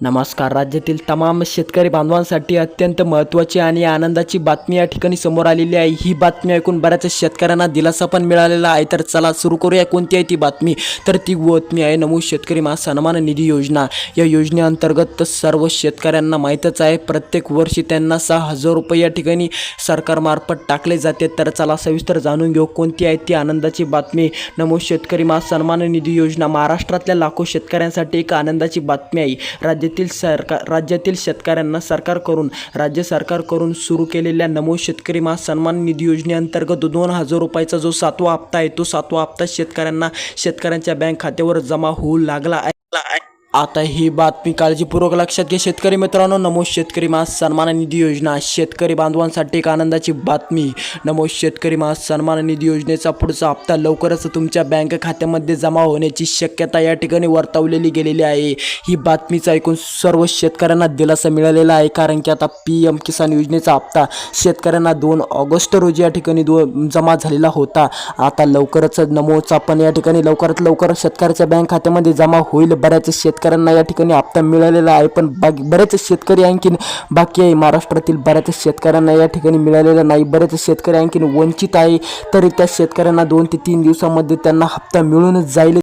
नमस्कार. राज्यातील तमाम शेतकरी बांधवांसाठी अत्यंत महत्त्वाची आणि आनंदाची बातमी या ठिकाणी समोर आलेली आहे. ही बातमी ऐकून बऱ्याच शेतकऱ्यांना दिलासा पण मिळालेला आहे. तर चला सुरू करूया. कोणती आहे ती बातमी? तर ती बातमी आहे नमूद शेतकरी महासन्मान निधी योजना. या योजनेअंतर्गत सर्व शेतकऱ्यांना माहीतच आहे. प्रत्येक वर्षी त्यांना सहा हजार रुपये या ठिकाणी सरकारमार्फत टाकले जाते. तर चला सविस्तर जाणून घेऊ कोणती आहे ती आनंदाची बातमी. नमूद शेतकरी महासन्मान निधी योजना. महाराष्ट्रातल्या लाखो शेतकऱ्यांसाठी एक आनंदाची बातमी आहे. राज्य राज्यातील सरकार राज्यातील शेतकऱ्यांना सरकारकडून राज्य सरकारकडून सुरू केलेल्या नमो शेतकरी महासन्मान निधी योजनेअंतर्गत दोन हजार रुपयाचा जो सातवा हप्ता आहे तो सातवा हप्ता शेतकऱ्यांना शेतकऱ्यांच्या बँक खात्यावर जमा होऊ लागला आहे. आता ही बातमी काळजीपूर्वक लक्षात घ्या. शेतकरी मित्रांनो नमो शेतकरी मास सन्मान निधी योजना शेतकरी बांधवांसाठी एक आनंदाची बातमी. नमो शेतकरी मास सन्मान निधी योजनेचा पुढचा हप्ता लवकरच तुमच्या बँक खात्यामध्ये जमा होण्याची शक्यता या ठिकाणी वर्तवलेली गेलेली आहे. ही बातमीचं ऐकून सर्व शेतकऱ्यांना दिलासा मिळालेला आहे. कारण की आता पी एम किसान योजनेचा हप्ता शेतकऱ्यांना दोन ऑगस्ट रोजी या ठिकाणी दो जमा झालेला होता. आता लवकरच नमोचा पण या ठिकाणी लवकरात लवकर शेतकऱ्याच्या बँक खात्यामध्ये जमा होईल. बऱ्याच शेतकऱ्यांना या ठिकाणी हप्ता मिळालेला आहे. पण बाकी बरेच शेतकरी आणखीन बाकी आहे. महाराष्ट्रातील बऱ्याच शेतकऱ्यांना या ठिकाणी मिळालेला नाही. बरेच शेतकरी आणखीन वंचित आहे. तरी त्या शेतकऱ्यांना दोन ते तीन दिवसामध्ये त्यांना हप्ता मिळूनच जाईल.